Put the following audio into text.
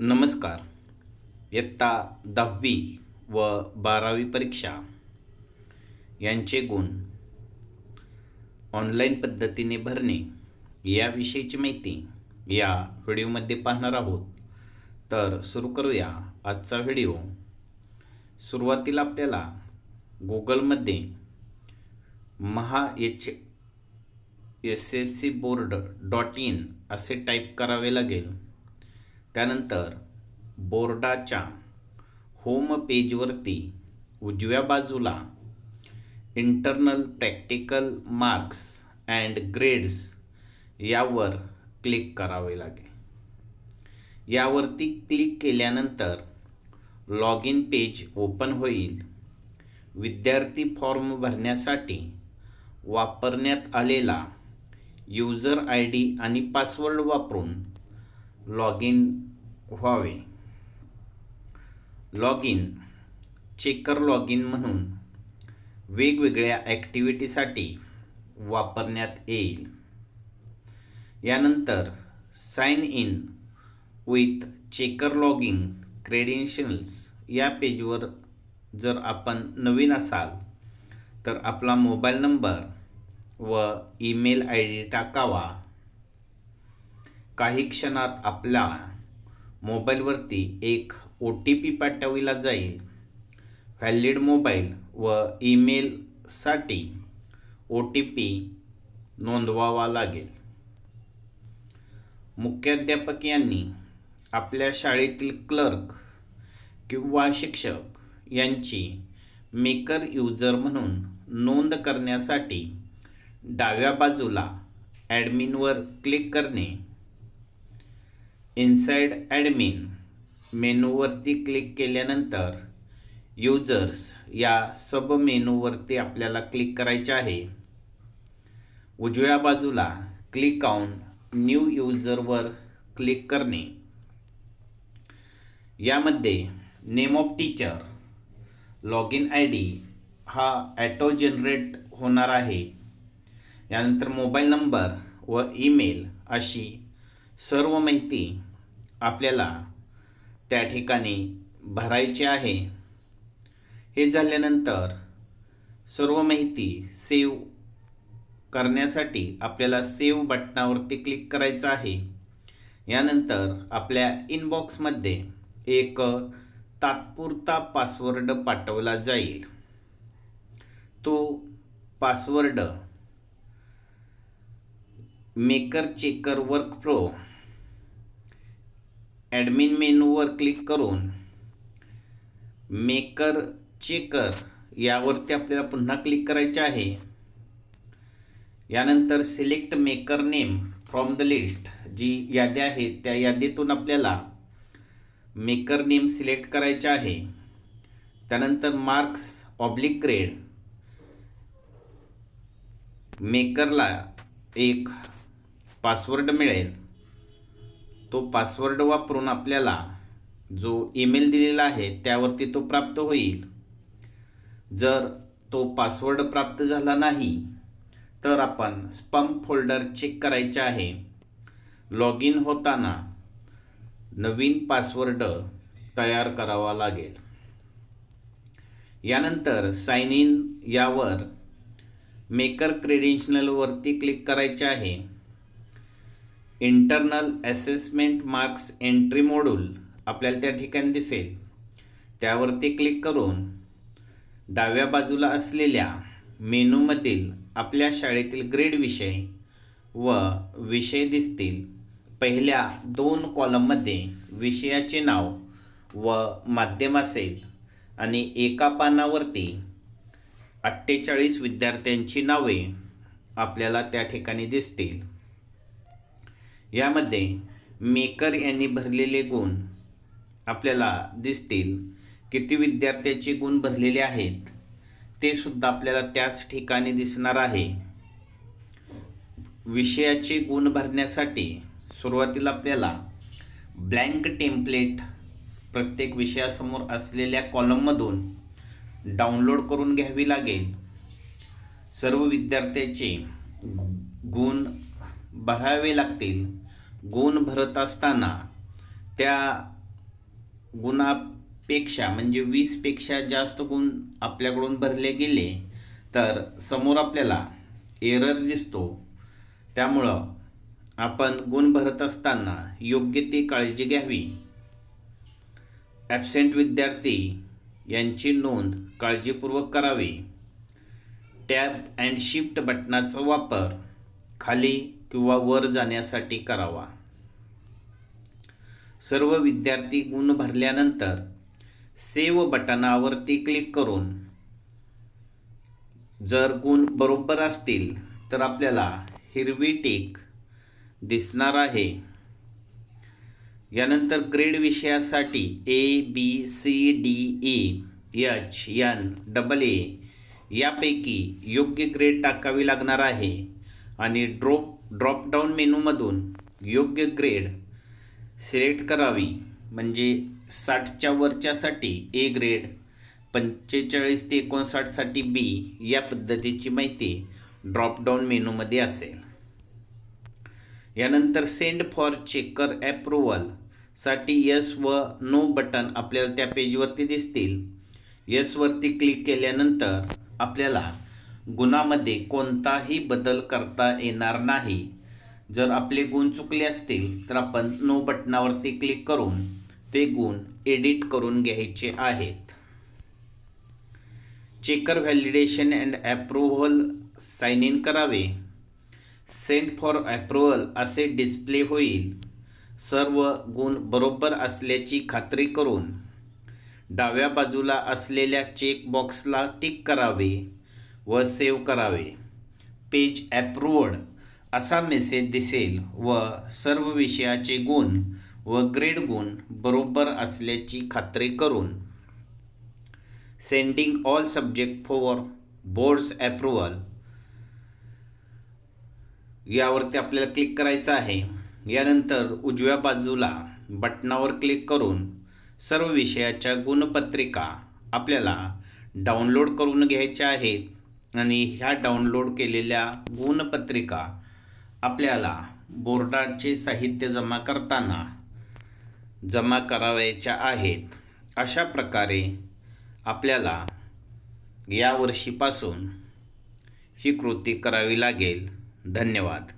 नमस्कार. इयत्ता दहावी व बारावी परीक्षा यांचे गुण. ऑनलाईन पद्धतीने भरणे याविषयीची माहिती या व्हिडिओमध्ये पाहणार आहोत. तर सुरू करूया आजचा व्हिडिओ. सुरुवातीला आपल्याला गुगलमध्ये Maha H S S C board dot in असे टाईप करावे लागेल. त्यानंतर बोर्डाच्या होम पेजवरती उजव्या बाजूला internal practical marks and grades यावर क्लिक करावे लागेल. यावरती क्लिक केल्यानंतर लॉग इन पेज ओपन होईल. विद्यार्थी फॉर्म भरण्यासाठी वापरण्यात आलेला यूजर आय डी आणि पासवर्ड वापरून लॉग इन व्हावे. Log in checker log in म्हणून वेगवेगळ्या ॲक्टिव्हिटीसाठी वापरण्यात येईल. यानंतर sign in with checker logging credentials या पेजवर जर आपण नवीन असाल तर आपला मोबाईल नंबर व ईमेल आय डी टाकावा. काही क्षणात आपल्या मोबाईलवरती एक ओ टी पी पाठविला जाईल. व्हॅलिड मोबाईल व ईमेलसाठी ओ टी पी नोंदवावा लागेल. मुख्याध्यापक यांनी आपल्या शाळेतील क्लर्क किंवा शिक्षक यांची मेकर युजर म्हणून नोंद करण्यासाठी डाव्या बाजूला ॲडमिनवर क्लिक करणे इनसाइड ॲडमिन मेनूवरती क्लिक केल्यानंतर युजर्स या सब मेनूवरती आपल्याला क्लिक करायचे आहे. उजव्या बाजूला क्लिक ऑन न्यू युजरवर क्लिक करणे. यामध्ये name of teacher log in I D हा ॲटो जनरेट होणार आहे. यानंतर मोबाईल नंबर व ईमेल अशी सर्व माहिती आपल्याला त्या ठिकाणी भरायची आहे. हे झाल्यानंतर सर्व माहिती सेव्ह करण्यासाठी आपल्याला सेव्ह बटनावरती क्लिक करायचं आहे. यानंतर आपल्या इनबॉक्समध्ये एक तात्पुरता पासवर्ड पाठवला जाईल. तो password maker checker work pro admin मेनूवर क्लिक करून मेकर चेकर यावरती आपल्याला पुन्हा क्लिक करायचे आहे. यानंतर select maker name from the list जी यादी आहे त्या यादीतून आपल्याला मेकर नेम सिलेक्ट करायचे आहे. त्यानंतर मार्क्स ऑब्लिक ग्रेड मेकरला एक पासवर्ड मिळेल. तो पासवर्ड वापरून आपल्याला जो ईमेल दिलेला आहे त्यावरती तो प्राप्त होईल. जर तो पासवर्ड प्राप्त झाला नाही तर आपण स्पम फोल्डर चेक करायचे आहे. लॉग इन होताना नवीन पासवर्ड तयार करावा लागेल. यानंतर साइन इन यावर मेकर क्रेडेन्शियलवरती क्लिक करायचे आहे. Internal assessment marks entry module आपल्याला त्या ठिकाणी दिसेल. त्यावरती क्लिक करून डाव्या बाजूला असलेल्या मेनूमधील आपल्या शाळेतील ग्रेड विषय व विषय दिसतील. पहिल्या दोन कॉलममध्ये विषयाचे नाव व माध्यम असेल आणि एका पानावरती अठ्ठेचाळीस विद्यार्थ्यांची नावे आपल्याला त्या ठिकाणी दिसतील. यामध्ये मेकर यांनी भरलेले गुण आपल्याला दिसतील. किती विद्यार्थ्याचे गुण भरलेले आहेत ते सुद्धा आपल्याला त्याच ठिकाणी दिसणार आहे. विषयाचे गुण भरण्यासाठी सुरुवातीला आपल्याला ब्लँक टेम्पलेट प्रत्येक विषयासमोर असलेल्या कॉलममधून डाउनलोड करून घ्यावी लागेल. सर्व विद्यार्थ्याचे गुण भरावे लागतील. गुण भरत असताना त्या गुणापेक्षा म्हणजे वीसपेक्षा जास्त गुण आपल्याकडून भरले गेले तर समोर आपल्याला एरर दिसतो. त्यामुळं आपण गुण भरत असताना योग्य ती काळजी घ्यावी. ॲबसेंट विद्यार्थी यांची नोंद काळजीपूर्वक करावी. टॅब अँड शिफ्ट बटनाचा वापर खाली किंवा वर जाण्यासाठी करावा. सर्व विद्यार्थी गुण भरल्यानंतर सेव बटनावरती क्लिक करून जर गुण बरोबर असतील तर आपल्याला हिरवी टीक दिसणार आहे. यानंतर ग्रेड विषयासाठी A B C D E H N double A यापैकी योग्य ग्रेड टाकावी लागणार आहे आणि ड्रॉप ड्रॉपडाऊन मेनूमधून योग्य ग्रेड सिलेक्ट करावी. म्हणजे साठच्या वरच्यासाठी ए ग्रेड पंचेचाळीस ते एकोणसाठसाठी बी या पद्धतीची माहिती ड्रॉपडाऊन मेनूमध्ये असेल. यानंतर सेंड फॉर चेकर ॲप्रुव्हलसाठी यस व नो बटन आपल्याला त्या पेजवरती दिसतील. यसवरती क्लिक केल्यानंतर आपल्याला गुणामध्ये कोणताही बदल करता येणार नाही. जर आपले गुण चुकले असतील तर आपण नो बटनावरती क्लिक करून ते गुण एडिट करून घ्यायचे आहेत. Checker validation and approval sign in करावे. सेंट फॉर ॲप्रुव्हल असे डिस्प्ले होईल. सर्व गुण बरोबर असल्याची खात्री करून डाव्या बाजूला असलेल्या चेक बॉक्सला टिक करावे. व सेव्ह करावे. पेज ॲप्रुव्हड असा मेसेज दिसेल व सर्व विषयाचे गुण व ग्रेड गुण बरोबर असल्याची खात्री करून. Sending all subject for boards approval यावरती आपल्याला क्लिक करायचं आहे. यानंतर उजव्या बाजूला बटनावर क्लिक करून सर्व विषयाच्या गुणपत्रिका आपल्याला डाउनलोड करून घ्यायच्या आहेत. आणि ह्या डाउनलोड केलेल्या गुणपत्रिका आपल्याला बोर्डाचे साहित्य जमा करताना जमा करावयाच्या आहेत. अशा प्रकारे आपल्याला यावर्षीपासून ही कृती करावी लागेल. धन्यवाद.